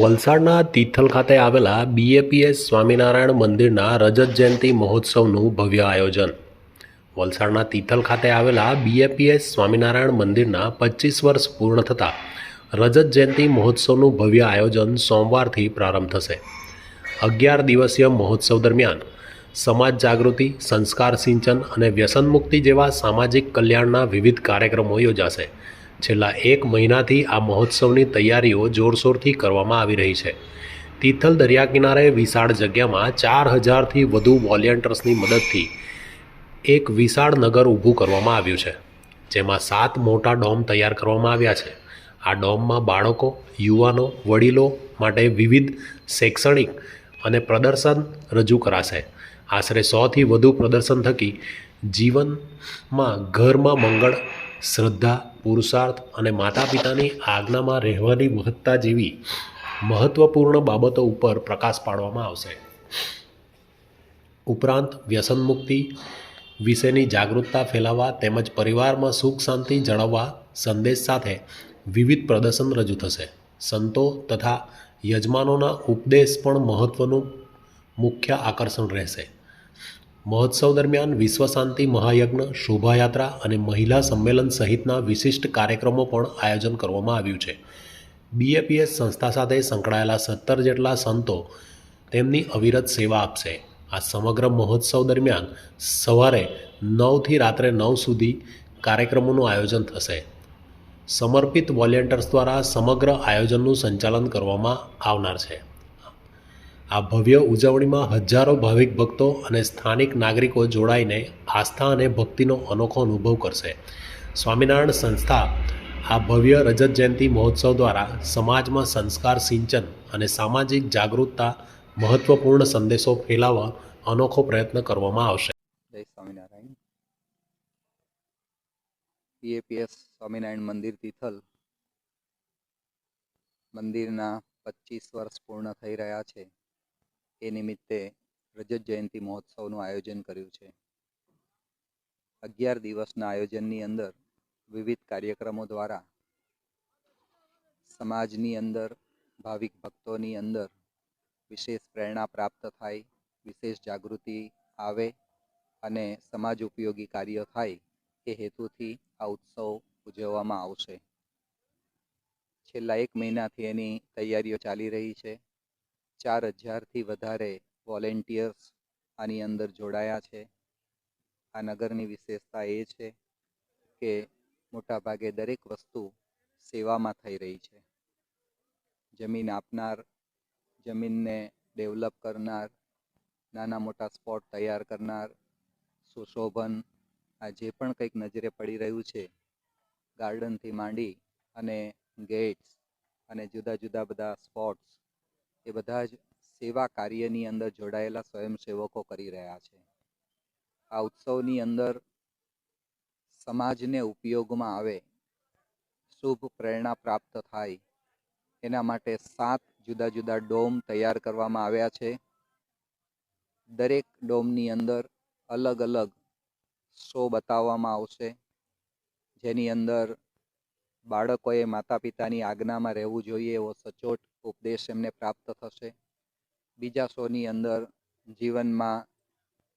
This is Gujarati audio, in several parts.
વલસાડના તિથલ ખાતે આવેલા બીએપીએસ સ્વામિનારાયણ મંદિરના રજત જયંતિ મહોત્સવનું ભવ્ય આયોજન. વલસાડના તિથલ ખાતે આવેલા બીએપીએસ સ્વામિનારાયણ મંદિરના પચીસ વર્ષ પૂર્ણ થતાં રજત જયંતિ મહોત્સવનું ભવ્ય આયોજન સોમવારથી પ્રારંભ થશે. અગિયાર દિવસીય મહોત્સવ દરમિયાન સમાજ જાગૃતિ, સંસ્કાર સિંચન અને વ્યસન મુક્તિ જેવા સામાજિક કલ્યાણના વિવિધ કાર્યક્રમો યોજાશે. છેલ્લા એક મહિનાથી આ મહોત્સવની તૈયારીઓ જોરશોરથી કરવામાં આવી રહી છે. તિથલ દરિયા કિનારે વિશાળ જગ્યામાં ચાર હજારથી વધુ વોલેન્ટર્સની મદદથી એક વિશાળ નગર ઊભું કરવામાં આવ્યું છે, જેમાં સાત મોટા ડોમ તૈયાર કરવામાં આવ્યા છે. આ ડોમમાં બાળકો, યુવાનો, વડીલો માટે વિવિધ શૈક્ષણિક અને પ્રદર્શન રજૂ કરાશે. આશરે સોથી વધુ પ્રદર્શન થકી જીવનમાં ઘરમાં મંગળ, શ્રદ્ધા, પુરુષાર્થ અને માતા પિતાની આજ્ઞામાં રહેવાની મહત્તા જેવી મહત્ત્વપૂર્ણ બાબતો ઉપર પ્રકાશ પાડવામાં આવશે. ઉપરાંત વ્યસન મુક્તિ વિશેની જાગૃતતા ફેલાવવા તેમજ પરિવારમાં સુખ શાંતિ જળવવા સંદેશ સાથે વિવિધ પ્રદર્શન રજૂ થશે. સંતો તથા યજમાનોના ઉપદેશ પણ મહત્ત્વનું મુખ્ય આકર્ષણ રહેશે. મહોત્સવ દરમિયાન વિશ્વ શાંતિ મહાયજ્ઞ, શોભાયાત્રા અને મહિલા સંમેલન સહિતના વિશિષ્ટ કાર્યક્રમો પણ આયોજન કરવામાં આવ્યું છે. બીએપીએસ સંસ્થા સાથે સંકળાયેલા સત્તર જેટલા સંતો તેમની અવિરત સેવા આપશે. આ સમગ્ર મહોત્સવ દરમિયાન સવારે નવથી રાત્રે નવ સુધી કાર્યક્રમોનું આયોજન થશે. સમર્પિત વોલેન્ટિયર્સ દ્વારા સમગ્ર આયોજનનું સંચાલન કરવામાં આવનાર છે. આ ભવ્ય ઉજવણીમાં હજારો ભાવિક ભક્તો અને સ્થાનિક નાગરિકો જોડાઈને આસ્થા અને ભક્તિનો અનોખો અનુભવ કરશે. સ્વામિનારાયણ સંસ્થા આ ભવ્ય રજત જયંતિ મહોત્સવ દ્વારા સમાજમાં સંસ્કાર, સિંચન અને સામાજિક જાગૃતતા મહત્વપૂર્ણ સંદેશો ફેલાવવા અનોખો પ્રયત્ન કરવામાં આવશે. સ્વામિનારાયણ. પીએપીએસ સ્વામિનારાયણ મંદિર તિથલ મંદિરના પચીસ વર્ષ પૂર્ણ થઈ રહ્યા છે. એ નિમિત્તે રજત જયંતિ મહોત્સવનું આયોજન કર્યું છે. અગિયાર દિવસના આયોજનની અંદર વિવિધ કાર્યક્રમો દ્વારા સમાજની અંદર, ભાવિક ભક્તોની અંદર વિશેષ પ્રેરણા પ્રાપ્ત થાય, વિશેષ જાગૃતિ આવે અને સમાજ ઉપયોગી કાર્ય થાય એ હેતુથી આ ઉત્સવ ઉજવવામાં આવશે. છેલ્લા એક મહિનાથી એની તૈયારીઓ ચાલી રહી છે. ચાર હજારથી વધારે વોલેન્ટિયર્સ આની અંદર જોડાયા છે. આ નગરની વિશેષતા એ છે કે મોટાભાગે દરેક વસ્તુ સેવામાં થઈ રહી છે. જમીન આપનાર, જમીનને ડેવલપ કરનાર, નાના મોટા સ્પોટ તૈયાર કરનાર, સુશોભન, આ જે પણ કંઈક નજરે પડી રહ્યું છે ગાર્ડનથી માંડી અને ગેટ્સ અને જુદા જુદા બધા સ્પોટ્સ એ બધા જ સેવા કાર્યની અંદર જોડાયેલા સ્વયંસેવકો કરી રહ્યા છે. આ ઉત્સવની અંદર સમાજને ઉપયોગમાં આવે, શુભ પ્રેરણા પ્રાપ્ત થાય, એના માટે સાત જુદા જુદા ડોમ તૈયાર કરવામાં આવ્યા છે. દરેક ડોમની અંદર અલગ અલગ શો બતાવવામાં આવશે. જેની અંદર બાળકોએ માતા પિતાની આજ્ઞામાં રહેવું જોઈએ એવો સચોટ ઉપદેશ એમને પ્રાપ્ત થશે. બીજા સોની અંદર જીવનમાં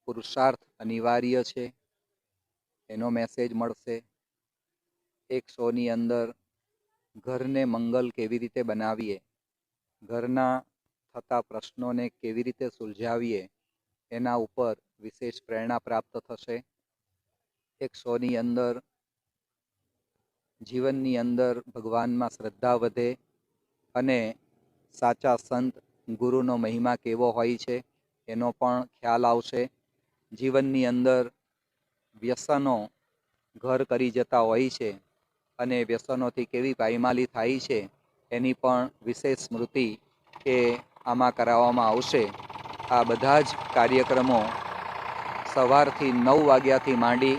પુરુષાર્થ અનિવાર્ય છે. એનો મેસેજ મળશે. એક સોની અંદર ઘરને મંગલ કેવી રીતે બનાવીએ? ઘરના થતા પ્રશ્નોને કેવી રીતે સુલઝાવીએ? એના ઉપર વિશેષ પ્રેરણા પ્રાપ્ત થશે. એક સોની અંદર જીવનની અંદર ભગવાનમાં શ્રદ્ધા વધે અને સાચા સંત, ગુરુનો મહિમા કેવો હોય છે, એનો પણ ખ્યાલ આવશે. જીવનની અંદર વ્યસનો ઘર કરી જતા હોય છે અને વ્યસનોથી કેવી પાયમાલી થાય છે, એની પણ વિશેષ સ્મૃતિ એ આમાં કરાવવામાં આવશે. આ બધા જ કાર્યક્રમો સવારથી નવ વાગ્યાથી માંડી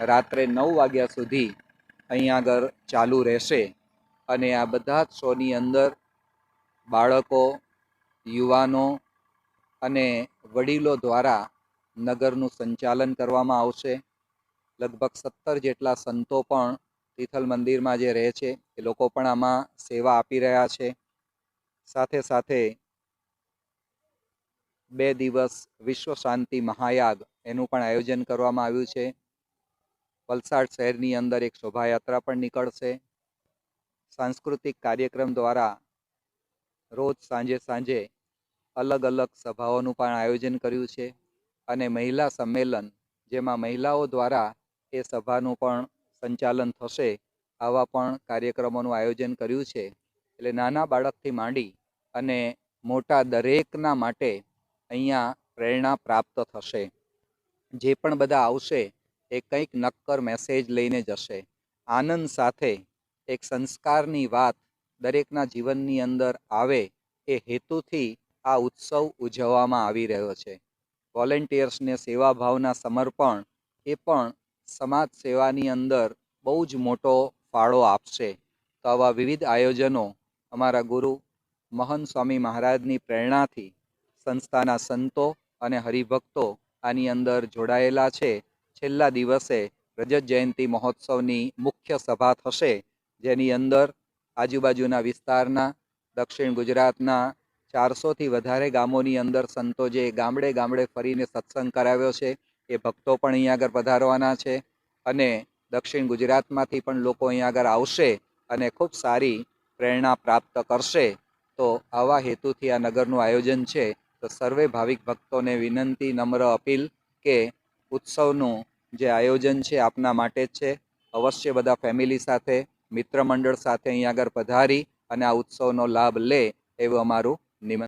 રાત્રે નવ વાગ્યા સુધી અહીં આગળ ચાલુ રહેશે. અને આ બધા જ શોની અંદર બાળકો, યુવાનો અને વડીલો દ્વારા નગરનું સંચાલન કરવામાં આવશે. લગભગ સત્તર જેટલા સંતો પણ તિથલ મંદિરમાં જે રહે છે, એ લોકો પણ આમાં સેવા આપી રહ્યા છે. સાથે સાથે બે દિવસ વિશ્વ શાંતિ મહાયાગ એનું પણ આયોજન કરવામાં આવ્યું છે. વલસાડ શહેરની અંદર એક શોભાયાત્રા પણ નીકળશે. સાંસ્કૃતિક કાર્યક્રમ દ્વારા રોજ સાંજે સાંજે અલગ અલગ સભાઓનું પણ આયોજન કર્યું છે અને મહિલા સંમેલન, જેમાં મહિલાઓ દ્વારા એ સભાનું પણ સંચાલન થશે, આવા પણ કાર્યક્રમોનું આયોજન કર્યું છે. એટલે નાના બાળકથી માંડી અને મોટા દરેકના માટે અહીંયા પ્રેરણા પ્રાપ્ત થશે. જે પણ બધા આવશે એ કંઈક નક્કર મેસેજ લઈને જશે. આનંદ સાથે એક સંસ્કારની વાત દરેકના જીવનની અંદર આવે એ હેતુથી આ ઉત્સવ ઉજવવામાં આવી રહ્યો છે. વોલેન્ટિયર્સને સેવાભાવના સમર્પણ એ પણ સમાજ સેવાની અંદર બહુ જ મોટો ફાળો આપશે. તો આવા વિવિધ આયોજનો અમારા ગુરુ મહંત સ્વામી મહારાજની પ્રેરણાથી સંસ્થાના સંતો અને હરિભક્તો આની અંદર જોડાયેલા છે. છેલ્લા દિવસે રજત જયંતિ મહોત્સવની મુખ્ય સભા થશે. જેની અંદર આજુબાજુના વિસ્તારના, દક્ષિણ ગુજરાતના ચારસોથી વધારે ગામોની અંદર સંતો જે ગામડે ગામડે ફરીને સત્સંગ કરાવ્યો છે, એ ભક્તો પણ અહીં આગળ પધારવાના છે અને દક્ષિણ ગુજરાતમાંથી પણ લોકો અહીં આગળ આવશે અને ખૂબ સારી પ્રેરણા પ્રાપ્ત કરશે. તો આવા હેતુથી આ નગરનું આયોજન છે. તો સર્વે ભાવિક ભક્તોને વિનંતી, નમ્ર અપીલ કે ઉત્સવનું જે આયોજન છે, આપના માટે જ છે. અવશ્ય બધા ફેમિલી સાથે, મિત્ર મંડળ સાથે અહીંયા આગળ પધારી અને આ ઉત્સવનો લાભ લે એવું અમારું નિમંત્રણ